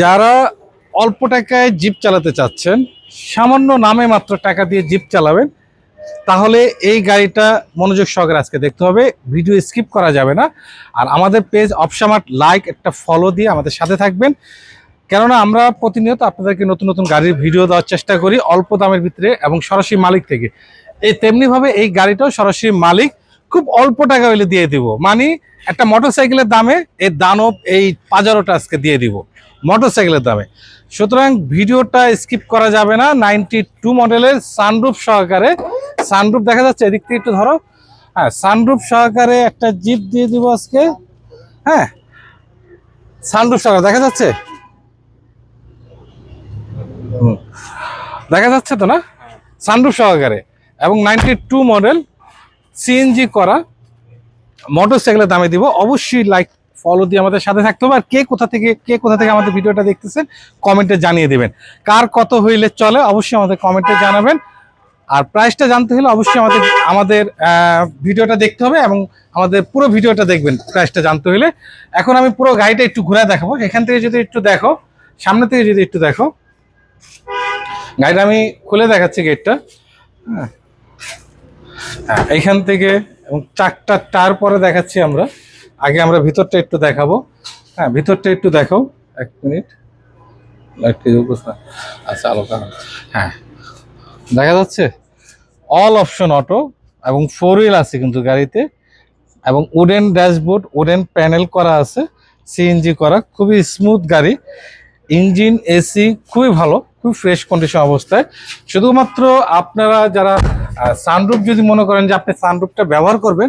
যারা অল্প টাকায় জিপ চালাতে চাচ্ছেন, সামান্য নামে মাত্র টাকা দিয়ে জিপ চালাবেন, তাহলে এই গাড়িটা মনোযোগ সহকারে আজকে দেখতে হবে। ভিডিও স্কিপ করা যাবে না। আর আমাদের পেজ অপসামার্ট লাইক একটা ফলো দিয়ে আমাদের সাথে থাকবেন। কেননা আমরা প্রতিনিয়ত আপনাদেরকে নতুন নতুন গাড়ির ভিডিও দেওয়ার চেষ্টা করি অল্প দামের ভিতরে এবং সরাসরি মালিক থেকে। এই তেমনিভাবে এই গাড়িটাও সরাসরি মালিক খুব অল্প টাকা হইলে দিয়ে দিব। মানে একটা মোটরসাইকেলের দামে এই দানব এই পাজারোটা আজকে দিয়ে দিব। মোটরসাইকেলের দামে। সুতরাং ভিডিওটা স্কিপ করা যাবে না। নাইনটি টু মডেলের সানরুফ সহকারে। সানরুফ দেখা যাচ্ছে, এদিক থেকে একটু ধরো। হ্যাঁ সানরুফ সহকারে একটা জিপ দিয়ে দিব আজকে। হ্যাঁ সানরুফ সহকারে, দেখা যাচ্ছে? দেখা যাচ্ছে তো না? সানরুফ সহকারে। এবং নাইনটি টু মডেল সিএনজি করা। মোটরসাইকেলের দামে দিব। অবশ্যই লাইক ফলো দিয়ে আমাদের সাথে থাকতে হবে। আর কে কোথা থেকে কে কোথা থেকে আমাদের ভিডিওটা দেখতেছেন কমেন্টে জানিয়ে দেবেন। কার কত হইলে চলে অবশ্যই আমাদের কমেন্টে জানাবেন। আর প্রাইসটা জানতে হলে অবশ্যই আমাদের আমাদের ভিডিওটা দেখতে হবে এবং আমাদের পুরো ভিডিওটা দেখবেন প্রাইসটা জানতে হলে। এখন আমি পুরো গাড়িটা একটু ঘুরে দেখাবো। এখান থেকে যদি একটু দেখো সামনে থেকে যদি একটু দেখো গাড়িটা আমি খুলে দেখাচ্ছি গেটটা হ্যাঁ হ্যাঁ, এইখান থেকে এবং চারটা টার পরে দেখাচ্ছি আমরা। আগে আমরা ভিতরটা একটু দেখাবো। হ্যাঁ ভিতরটা একটু দেখাও। এক মিনিট। আচ্ছা আলো হ্যাঁ। দেখা যাচ্ছে অল অপশন অটো এবং ফোর হুইল আছে কিন্তু গাড়িতে এবং উডেন ড্যাশবোর্ড উডেন প্যানেল করা আছে সিএনজি করা। খুবই স্মুথ গাড়ি। ইঞ্জিন এসি খুবই ভালো খুব ফ্রেশ কন্ডিশন অবস্থায়। শুধুমাত্র আপনারা যারা সানরুফ যদি মনে করেন যে আপনি সানরুফটা ব্যবহার করবেন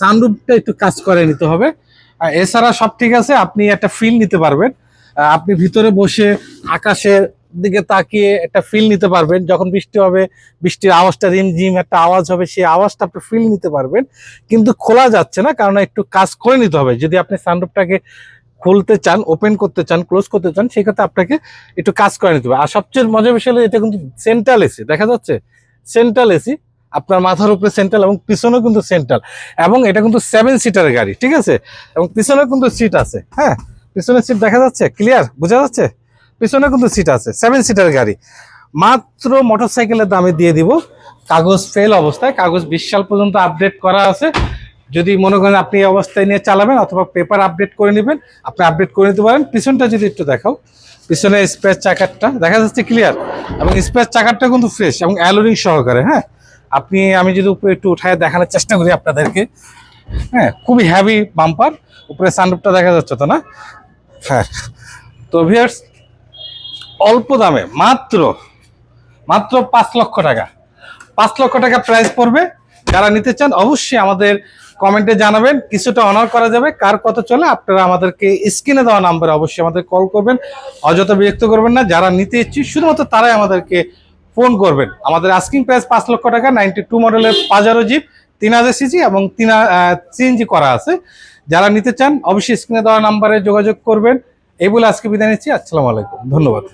সানরুফটা একটু কাজ করে নিতে হবে। এছাড়া সব ঠিক আছে, আপনি একটা ফিল নিতে পারবেন। আপনি ভিতরে বসে আকাশের দিকে তাকিয়ে একটা ফিল নিতে পারবেন। যখন বৃষ্টি হবে, বৃষ্টির আওয়াজটা রিমঝিম একটা আওয়াজ হবে, সেই আওয়াজটা আপনি ফিল নিতে পারবেন। কিন্তু খোলা যাচ্ছে না, কারণ একটু কাজ করে নিতে হবে। যদি আপনি সানরুফটাকে খুলতে চান ওপেন করতে চান ক্লোজ করতে চান, সেক্ষেত্রে আপনাকে একটু কাজ করে নিতে হবে। আর সবচেয়ে মজার বিষয় হলো, এটা কিন্তু সেন্ট্রাল এসি দেখা যাচ্ছে? সেন্ট্রাল এসি আপনার মাথার উপরে সেন্ট্রাল এবং পিছনেও কিন্তু সেন্ট্রাল এবং এটা কিন্তু সেভেন সিটার গাড়ি, ঠিক আছে? এবং পিছনেও কিন্তু সিট আছে হ্যাঁ? পিছনের সিট দেখা যাচ্ছে? ক্লিয়ার বোঝা যাচ্ছে? পিছনে কিন্তু সিট আছে সেভেন সিটার গাড়ি। মাত্র মোটরসাইকেলের দামে দিয়ে দিব। কাগজ ফেল অবস্থায়, কাগজ বিশ সাল পর্যন্ত আপডেট করা আছে। যদি মনে করেন আপনি এই অবস্থায় নিয়ে চালাবেন অথবা পেপার আপডেট করে নেবেন, আপনি আপডেট করে নিতে পারেন। পিছনটা যদি একটু দেখাও। পিছনে স্পেস চাকারটা, দেখা যাচ্ছে ক্লিয়ার এবং স্পেস চাকারটা কিন্তু ফ্রেশ এবং অ্যালোরিং সহকারে হ্যাঁ? আপনি, আমি যদি উপরে একটু উঠায় দেখানোর চেষ্টা করি আপনাদেরকে হ্যাঁ? খুবই হ্যাভি বাম্পার উপরে সানরুফটা দেখা যাচ্ছে তো না? হ্যাঁ। তো ভিয়ার্স অল্প দামে, মাত্র মাত্র পাঁচ লক্ষ টাকা। পাঁচ লক্ষ টাকা প্রাইস পড়বে। যারা নিতে চান, অবশ্যই আমাদের কমেন্টে জানাবেন, কিছুটা অনার করা যাবে, কার কত চলে, আপনারা আমাদেরকে স্ক্রিনে দেওয়া নাম্বারে অবশ্যই আমাদের কল করবেন, অযথা বিরক্ত করবেন না, যারা নিতে ইচ্ছুক, শুধুমাত্র তারাই আমাদেরকে ফোন করবেন। আমাদের আস্কিং প্রাইস পাঁচ লক্ষ টাকা নাইনটি টু মডেলের পাজারো জিপ তিন হাজার সিজি এবং তিন সিএনজি করা আছে। যারা নিতে চান, অবশ্যই স্ক্রিনে দেওয়া নাম্বারে যোগাযোগ করবেন। এই বলে আজকে বিদায় নিচ্ছি, আসসালামু আলাইকুম, ধন্যবাদ।